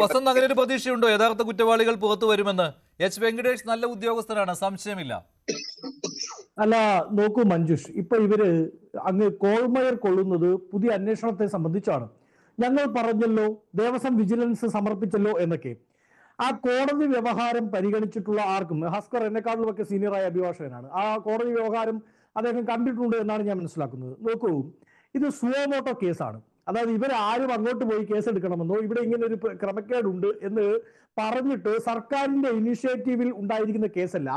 വസന്ത് അങ്ങനെ ഒരു പ്രതീക്ഷയുണ്ടോ? യഥാർത്ഥ കുറ്റവാളികൾ പുറത്തു വരുമെന്ന്? എച്ച് വെങ്കടേഷ് നല്ല ഉദ്യോഗസ്ഥനാണ് സംശയമില്ല. അല്ല നോക്കൂ മഞ്ജുഷ് ഇപ്പൊ ഇവർ അങ്ങ് കോൾമയർ കൊള്ളുന്നത് പുതിയ അന്വേഷണത്തെ സംബന്ധിച്ചാണ്. ഞങ്ങൾ പറഞ്ഞല്ലോ ദേവസ്വം വിജിലൻസ് സമർപ്പിച്ചല്ലോ എന്നൊക്കെ. ആ കോടതി വ്യവഹാരം പരിഗണിച്ചിട്ടുള്ള ആർക്കും ഹസ്കർ എന്നെക്കാളും ഒക്കെ സീനിയറായ അഭിഭാഷകനാണ്. ആ കോടതി വ്യവഹാരം അദ്ദേഹം കണ്ടിട്ടുണ്ട് എന്നാണ് ഞാൻ മനസ്സിലാക്കുന്നത്. നോക്കൂ ഇത് സുവോമോട്ടോ കേസാണ്. അതായത് ഇവർ ആരും അങ്ങോട്ട് പോയി കേസ് എടുക്കണമെന്നോ ഇവിടെ ഇങ്ങനെ ഒരു ക്രമക്കേടുണ്ട് എന്ന് പറഞ്ഞിട്ട് സർക്കാരിന്റെ ഇനിഷ്യേറ്റീവിൽ ഉണ്ടായിരിക്കുന്ന കേസല്ല.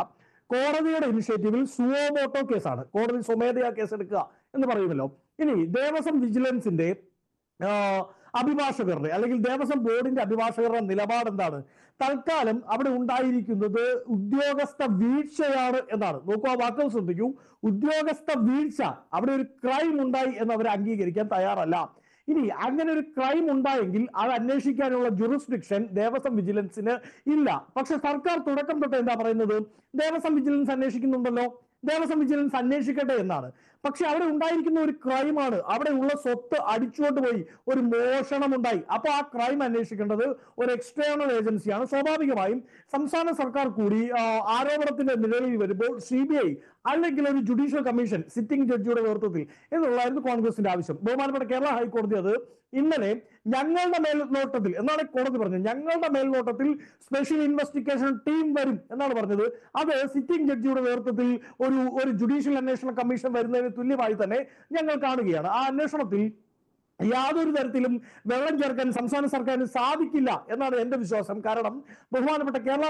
കോടതിയുടെ ഇനിഷ്യേറ്റീവിൽ സുവോമോട്ടോ കേസാണ്. കോടതി സ്വമേധയാ കേസെടുക്കുക എന്ന് പറയുമല്ലോ. ഇനി ദേവസ്വം വിജിലൻസിന്റെ അഭിഭാഷകരുടെ അല്ലെങ്കിൽ ദേവസ്വം ബോർഡിന്റെ അഭിഭാഷകരുടെ നിലപാട് എന്താണ്? തൽക്കാലം അവിടെ ഉണ്ടായിരിക്കുന്നത് ഉദ്യോഗസ്ഥ വീഴ്ചയാണ് എന്നാണ്. നോക്കൂ ആ വാക്കുകൾ ശ്രദ്ധിക്കൂ. ഉദ്യോഗസ്ഥ വീഴ്ച. അവിടെ ഒരു ക്രൈം ഉണ്ടായി എന്ന് അവർ അംഗീകരിക്കാൻ തയ്യാറല്ല. ഇനി അങ്ങനെ ഒരു ക്രൈം ഉണ്ടായെങ്കിൽ അത് അന്വേഷിക്കാനുള്ള ജുറിസ്ഡിക്ഷൻ ദേവസ്വം വിജിലൻസിന് ഇല്ല. പക്ഷെ സർക്കാർ തുടക്കം തൊട്ട് എന്താ പറയുന്നത്? ദേവസ്വം വിജിലൻസ് അന്വേഷിക്കുന്നുണ്ടല്ലോ. ദേവസ്വം വിജിലൻസ് അന്വേഷിക്കട്ടെ എന്നാണ്. പക്ഷെ അവിടെ ഉണ്ടായിരിക്കുന്ന ഒരു ക്രൈമാണ് അവിടെ ഉള്ള സ്വത്ത് അടിച്ചുകൊണ്ട് പോയി ഒരു മോഷണം ഉണ്ടായി അപ്പൊ ആ ക്രൈം അന്വേഷിക്കേണ്ടത് ഒരു എക്സ്റ്റേണൽ ഏജൻസിയാണ് സ്വാഭാവികമായും സംസ്ഥാന സർക്കാർ കൂടി ആരോപണത്തിന്റെ നിലയിൽ വരുമ്പോൾ സി ബി ഐ അല്ലെങ്കിൽ ഒരു ജുഡീഷ്യൽ കമ്മീഷൻ സിറ്റിംഗ് ജഡ്ജിയുടെ നേതൃത്വത്തിൽ എന്നുള്ളതായിരുന്നു കോൺഗ്രസിന്റെ ആവശ്യം. ബഹുമാനപ്പെട്ട കേരള ഹൈക്കോടതി അത് ഇന്നലെ ഞങ്ങളുടെ മേൽനോട്ടത്തിൽ എന്നാണ് കോടതി പറഞ്ഞത് ഞങ്ങളുടെ മേൽനോട്ടത്തിൽ സ്പെഷ്യൽ ഇൻവെസ്റ്റിഗേഷൻ ടീം വരും എന്നാണ് പറഞ്ഞത്. അത് സിറ്റിംഗ് ജഡ്ജിയുടെ നേതൃത്വത്തിൽ ഒരു ഒരു ജുഡീഷ്യൽ അന്വേഷണ കമ്മീഷൻ വരുന്നതിന് തുല്യമായി തന്നെ ഞങ്ങൾ കാണുകയാണ്. ആ അന്വേഷണത്തിൽ യാതൊരു തരത്തിലും വെള്ളം ചേർക്കാൻ സംസ്ഥാന സർക്കാരിന് സാധിക്കില്ല എന്നാണ് എന്റെ വിശ്വാസം. കാരണം ബഹുമാനപ്പെട്ട കേരള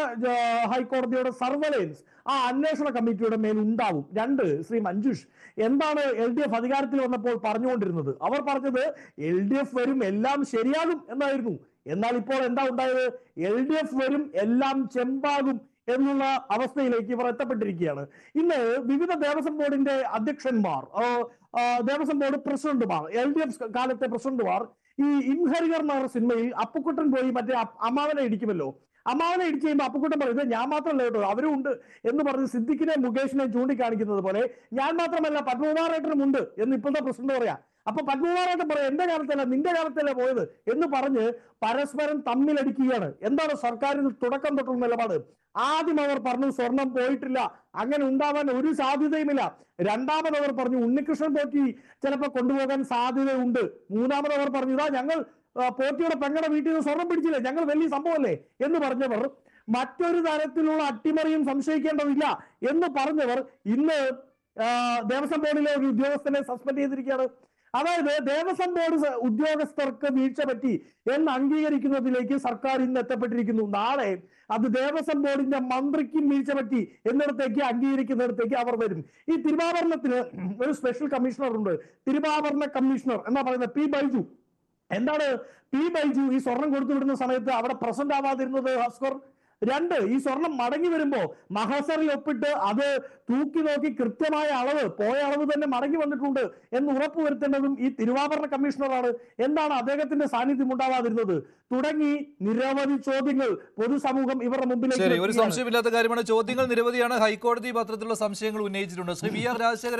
ഹൈക്കോടതിയുടെ സർവലൻസ് ആ അന്വേഷണ കമ്മിറ്റിയുടെ മേൽ ഉണ്ടാവും. രണ്ട് ശ്രീ മഞ്ജുഷ് എന്താണ് എൽ ഡി എഫ് അധികാരത്തിൽ വന്നപ്പോൾ പറഞ്ഞുകൊണ്ടിരുന്നത്? അവർ പറഞ്ഞത് എൽ ഡി എഫ് വരും എല്ലാം ശരിയാകും എന്നായിരുന്നു. എന്നാൽ ഇപ്പോൾ എന്താ ഉണ്ടായത്? എൽ ഡി എഫ് വരും എല്ലാം ചെമ്പാകും എന്നുള്ള അവസ്ഥയിലേക്ക് ഇവർ എത്തപ്പെട്ടിരിക്കുകയാണ്. ഇന്ന് വിവിധ ദേവസ്വം ബോർഡിന്റെ അധ്യക്ഷന്മാർ ദേവസ്വം ബോർഡ് പ്രസിഡന്റുമാർ എൽ ഡി എഫ് കാലത്തെ പ്രസിഡന്റുമാർ ഈ ഇൻഹരികർ എന്ന സിനിമയിൽ അപ്പുക്കുട്ടൻ പോയി മറ്റേ അമ്മാവനെ ഇടിക്കുമല്ലോ. അമ്മാവനെ ഇടിച്ച് കഴിയുമ്പോൾ അപ്പുക്കുട്ടൻ പറയുന്നത് ഞാൻ മാത്രമല്ല കേട്ടോ അവരും ഉണ്ട് എന്ന് പറഞ്ഞ് സിദ്ദിഖിനെ മുകേഷിനെ ചൂണ്ടിക്കാണിക്കുന്നത് പോലെ ഞാൻ മാത്രമല്ല പത്മകുമാറേട്ടനും ഉണ്ട് എന്ന് ഇപ്പോഴത്തെ പ്രസിഡന്റ് പറയാ. അപ്പൊ പത്മകുമാറായിട്ട് പറയാം എന്റെ കാലത്തല്ല നിന്റെ കാലത്തല്ല പോയത് എന്ന് പറഞ്ഞ് പരസ്പരം തമ്മിലടിക്കുകയാണ്. എന്താണ് സർക്കാരിന് തുടക്കം തൊട്ടുള്ള നിലപാട്? ആദ്യം അവർ പറഞ്ഞു സ്വർണം പോയിട്ടില്ല അങ്ങനെ ഉണ്ടാവാൻ ഒരു സാധ്യതയുമില്ല. രണ്ടാമത് അവർ പറഞ്ഞു ഉണ്ണികൃഷ്ണൻ പോറ്റി ചിലപ്പോൾ കൊണ്ടുപോകാൻ സാധ്യതയുണ്ട്. മൂന്നാമത് അവർ പറഞ്ഞു ഇതാ ഞങ്ങൾ പോറ്റിയുടെ പെങ്ങളുടെ വീട്ടിൽ നിന്ന് സ്വർണം പിടിച്ചില്ലേ ഞങ്ങൾ വലിയ സംഭവമല്ലേ? എന്ന് പറഞ്ഞവർ മറ്റൊരു തരത്തിലുള്ള അട്ടിമറിയും സംശയിക്കേണ്ടതില്ല. എന്ന് പറഞ്ഞവർ ഇന്ന് ദേവസ്വം ബോർഡിലെ ഒരു ഉദ്യോഗസ്ഥനെ സസ്പെൻഡ് ചെയ്തിരിക്കുകയാണ്. അതായത് ദേവസ്വം ബോർഡ് ഉദ്യോഗസ്ഥർക്ക് വീഴ്ച പറ്റി എന്ന് അംഗീകരിക്കുന്നതിലേക്ക് സർക്കാർ ഇന്ന് എത്തപ്പെട്ടിരിക്കുന്നു. നാളെ അത് ദേവസ്വം ബോർഡിന്റെ മന്ത്രിക്കും വീഴ്ച പറ്റി എന്നിടത്തേക്ക് അംഗീകരിക്കുന്നിടത്തേക്ക് അവർ വരും. ഈ തിരുവാഭരണത്തിന് ഒരു സ്പെഷ്യൽ കമ്മീഷണർ ഉണ്ട്. തിരുവാഭരണ കമ്മീഷണർ എന്നാ പറയുന്നത് പി ബൈജു. എന്താണ് പി ബൈജു ഈ സ്വർണം കൊടുത്തു വിടുന്ന സമയത്ത് അവിടെ പ്രസന്റ് ആവാതിരുന്നത് ഹസ്കർ? രണ്ട് ഈ സ്വർണം മടങ്ങി വരുമ്പോ മഹസറിൽ ഒപ്പിട്ട് അത് തൂക്കി നോക്കി കൃത്യമായ അളവ് പോയ അളവ് തന്നെ മടങ്ങി വന്നിട്ടുണ്ട് എന്ന് ഉറപ്പുവരുത്തേണ്ടതും ഈ തിരുവാഭരണ കമ്മീഷണറാണ്. എന്താണ് അദ്ദേഹത്തിന്റെ സാന്നിധ്യം ഉണ്ടാവാതിരുന്നത്? തുടങ്ങി നിരവധി ചോദ്യങ്ങൾ പൊതുസമൂഹം ഇവരുടെ മുമ്പിലേക്ക് ഒരു. സംശയമില്ലാത്ത കാര്യമാണ്. ചോദ്യങ്ങൾ നിരവധിയാണ്. ഹൈക്കോടതി പത്രത്തിലുള്ള സംശയങ്ങൾ ഉന്നയിച്ചിട്ടുണ്ട്. Shri V R Rajasekharan